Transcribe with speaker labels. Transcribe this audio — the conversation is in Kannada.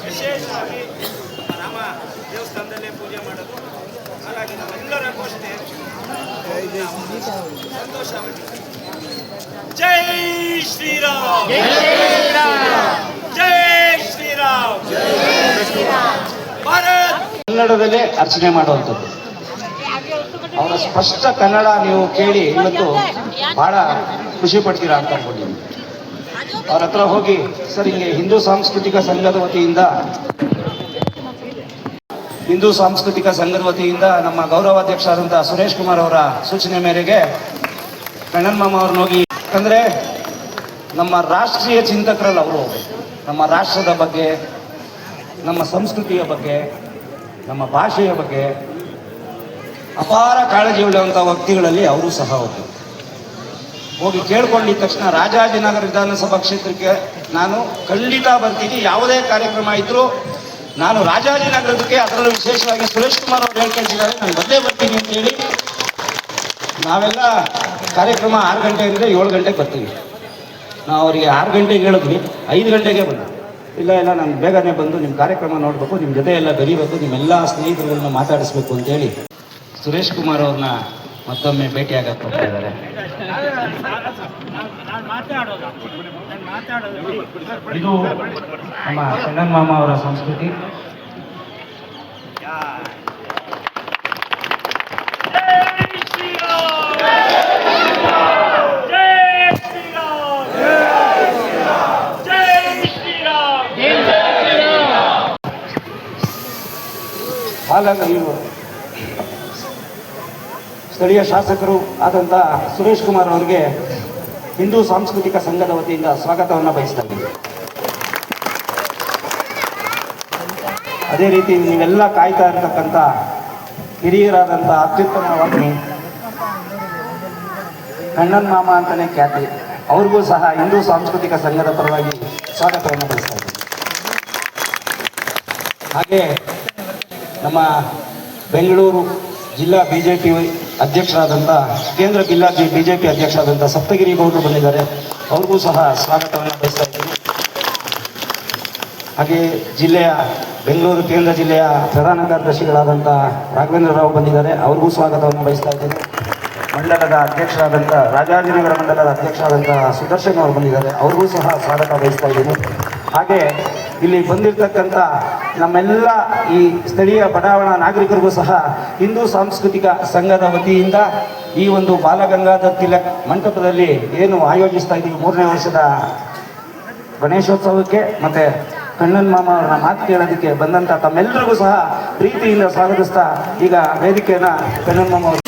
Speaker 1: ವಿಶೇಷವಾಗಿ ರಾಮ ದೇವಸ್ಥಾನದಲ್ಲೇ ಪೂಜೆ ಮಾಡೋದು ಹಾಗಾಗಿ ನಮ್ಮೆಲ್ಲರಿಗೂ ಅಷ್ಟೇ ಸಂತೋಷವಾಗಿದೆ ಜೈ ಶ್ರೀರಾಮ್ ಜೈ ಶ್ರೀರಾಮ್
Speaker 2: ಕನ್ನಡದಲ್ಲೇ ಅರ್ಚನೆ ಮಾಡುವಂಥದ್ದು. ಅವರ ಸ್ಪಷ್ಟ ಕನ್ನಡ ನೀವು ಕೇಳಿ ಇವತ್ತು ಬಹಳ ಖುಷಿ ಪಡ್ತೀರಾ ಅಂತ ಅನ್ಕೊಂಡಿದ್ದೀನಿ ಅವ್ರ ಹತ್ರ ಹೋಗಿ, ಸರ್, ಹಿಂಗೆ ಹಿಂದೂ ಸಾಂಸ್ಕೃತಿಕ ಸಂಘದ ವತಿಯಿಂದ, ಹಿಂದೂ ಸಾಂಸ್ಕೃತಿಕ ಸಂಘದ ವತಿಯಿಂದ ನಮ್ಮ ಗೌರವಾಧ್ಯಕ್ಷರಾದಂಥ ಸುರೇಶ್ ಕುಮಾರ್ ಅವರ ಸೂಚನೆ ಮೇರೆಗೆ ಕಣ್ಣನ್ ಮಾಮ ಅವ್ರನ್ನ ಹೋಗಿ, ಯಾಕಂದ್ರೆ ನಮ್ಮ ರಾಷ್ಟ್ರೀಯ ಚಿಂತಕರಲ್ಲ ಅವರು. ನಮ್ಮ ರಾಷ್ಟ್ರದ ಬಗ್ಗೆ, ನಮ್ಮ ಸಂಸ್ಕೃತಿಯ ಬಗ್ಗೆ, ನಮ್ಮ ಭಾಷೆಯ ಬಗ್ಗೆ ಅಪಾರ ಕಾಳಜಿ ಉಳ್ಳುವಂಥ ವ್ಯಕ್ತಿಗಳಲ್ಲಿ ಅವರು ಸಹ ಒಬ್ಬರು ಹೋಗಿ ಕೇಳ್ಕೊಂಡಿದ ತಕ್ಷಣ ರಾಜಾಜಿನಗರ ವಿಧಾನಸಭಾ ಕ್ಷೇತ್ರಕ್ಕೆ ನಾನು ಖಂಡಿತ ಬರ್ತೀನಿ. ಯಾವುದೇ ಕಾರ್ಯಕ್ರಮ ಇದ್ರು ನಾನು ರಾಜಾಜಿನಗರದಕ್ಕೆ ಅದರಲ್ಲೂ ವಿಶೇಷವಾಗಿ ಸುರೇಶ್ ಕುಮಾರ್ ಅವರು ಹೇಳ್ಕೊಳ್ತಿದ್ದಾರೆ ನಾನು ಬಂದೇ ಬರ್ತೀನಿ ಅಂತೇಳಿ ನಾವೆಲ್ಲ ಕಾರ್ಯಕ್ರಮ ಆರು ಗಂಟೆಯಿಂದ ಏಳು ಗಂಟೆಗೆ ಬರ್ತೀವಿ. ನಾವು ಅವರಿಗೆ ಆರು ಗಂಟೆಗೆ ಹೇಳಿದ್ವಿ. ಐದು ಗಂಟೆಗೆ ಬಂದ. ಇಲ್ಲ ಇಲ್ಲ, ನಾನು ಬೇಗನೆ ಬಂದು ನಿಮ್ಮ ಕಾರ್ಯಕ್ರಮ ನೋಡಬೇಕು, ನಿಮ್ಮ ಜೊತೆ ಎಲ್ಲ ಬೆರೀಬೇಕು, ನಿಮ್ಮೆಲ್ಲ ಸ್ನೇಹಿತರುಗಳನ್ನ ಮಾತಾಡಿಸ್ಬೇಕು ಅಂತೇಳಿ ಸುರೇಶ್ ಕುಮಾರ್ ಅವ್ರನ್ನ ಮತ್ತೊಮ್ಮೆ ಭೇಟಿಯಾಗಕ್ಕೆ ಹೋಗ್ತಾ ಇದ್ದಾರೆ. ಇದು ನಮ್ಮ ಚಂದನ್ ಮಾಮ ಅವರ ಸಂಸ್ಕೃತಿ. ಹಾಗಾಗಿ ಸ್ಥಳೀಯ ಶಾಸಕರು ಆದಂಥ ಸುರೇಶ್ ಕುಮಾರ್ ಅವರಿಗೆ ಹಿಂದೂ ಸಾಂಸ್ಕೃತಿಕ ಸಂಘದ ವತಿಯಿಂದ ಸ್ವಾಗತವನ್ನು ಬಯಸ್ತಾರೆ ಅದೇ ರೀತಿ ನೀವೆಲ್ಲ ಕಾಯ್ತಾ ಇರತಕ್ಕಂಥ ಹಿರಿಯರಾದಂಥ ಅತ್ಯುತ್ತಮ ವಾಗ್ನಿ ಕಣ್ಣನ್ ಮಾಮ ಅಂತಲೇ ಖ್ಯಾತಿ. ಅವ್ರಿಗೂ ಸಹ ಹಿಂದೂ ಸಾಂಸ್ಕೃತಿಕ ಸಂಘದ ಪರವಾಗಿ ಸ್ವಾಗತವನ್ನು ಬಯಸ್ತಾ ಇದ್ದೀವಿ ಹಾಗೆ ನಮ್ಮ ಬೆಂಗಳೂರು ಜಿಲ್ಲಾ ಬಿ ಜೆ ಪಿ ಅಧ್ಯಕ್ಷರಾದಂಥ ಕೇಂದ್ರ ಜಿಲ್ಲಾ ಬಿ ಜೆ ಪಿ ಅಧ್ಯಕ್ಷರಾದಂಥ ಸಪ್ತಗಿರಿ ಗೌಡರು ಬಂದಿದ್ದಾರೆ. ಅವ್ರಿಗೂ ಸಹ ಸ್ವಾಗತವನ್ನು ಬಯಸ್ತಾ ಇದ್ದೀನಿ. ಹಾಗೆ ಜಿಲ್ಲೆಯ ಬೆಂಗಳೂರು ಕೇಂದ್ರ ಜಿಲ್ಲೆಯ ಪ್ರಧಾನ ಕಾರ್ಯದರ್ಶಿಗಳಾದಂಥ ರಾಘವೇಂದ್ರ ರಾವ್ ಬಂದಿದ್ದಾರೆ. ಅವ್ರಿಗೂ ಸ್ವಾಗತವನ್ನು ಬಯಸ್ತಾ ಇದ್ದೀನಿ. ಮಂಡಲದ ಅಧ್ಯಕ್ಷರಾದಂಥ ರಾಜಾಜಿನಗರ ಮಂಡಲದ ಅಧ್ಯಕ್ಷರಾದಂಥ ಸುದರ್ಶನ್ ಅವರು ಬಂದಿದ್ದಾರೆ. ಅವ್ರಿಗೂ ಸಹ ಸ್ವಾಗತ ಬಯಸ್ತಾ ಇದ್ದೀನಿ. ಹಾಗೆ ಇಲ್ಲಿ ಬಂದಿರತಕ್ಕಂಥ ನಮ್ಮೆಲ್ಲ ಈ ಸ್ಥಳೀಯ ಬಡಾವಣಾ ನಾಗರಿಕರಿಗೂ ಸಹ ಹಿಂದೂ ಸಾಂಸ್ಕೃತಿಕ ಸಂಘದ ವತಿಯಿಂದ ಈ ಒಂದು ಬಾಲಗಂಗಾಧರ್ ತಿಲಕ್ ಮಂಟಪದಲ್ಲಿ ಏನು ಆಯೋಜಿಸ್ತಾ ಇದ್ದೀವಿ ಮೂರನೇ ವರ್ಷದ ಗಣೇಶೋತ್ಸವಕ್ಕೆ ಮತ್ತೆ ಕಣ್ಣನ್ ಮಾಮ ಅವರನ್ನ ಮಾತು ಕೇಳೋದಕ್ಕೆ ಬಂದಂತ ತಮ್ಮೆಲ್ಲರಿಗೂ ಸಹ ಪ್ರೀತಿಯಿಂದ ಸ್ವಾಗತಿಸ್ತಾ ಈಗ ವೇದಿಕೆಯನ್ನ ಕಣ್ಣನ್ ಮಾಮ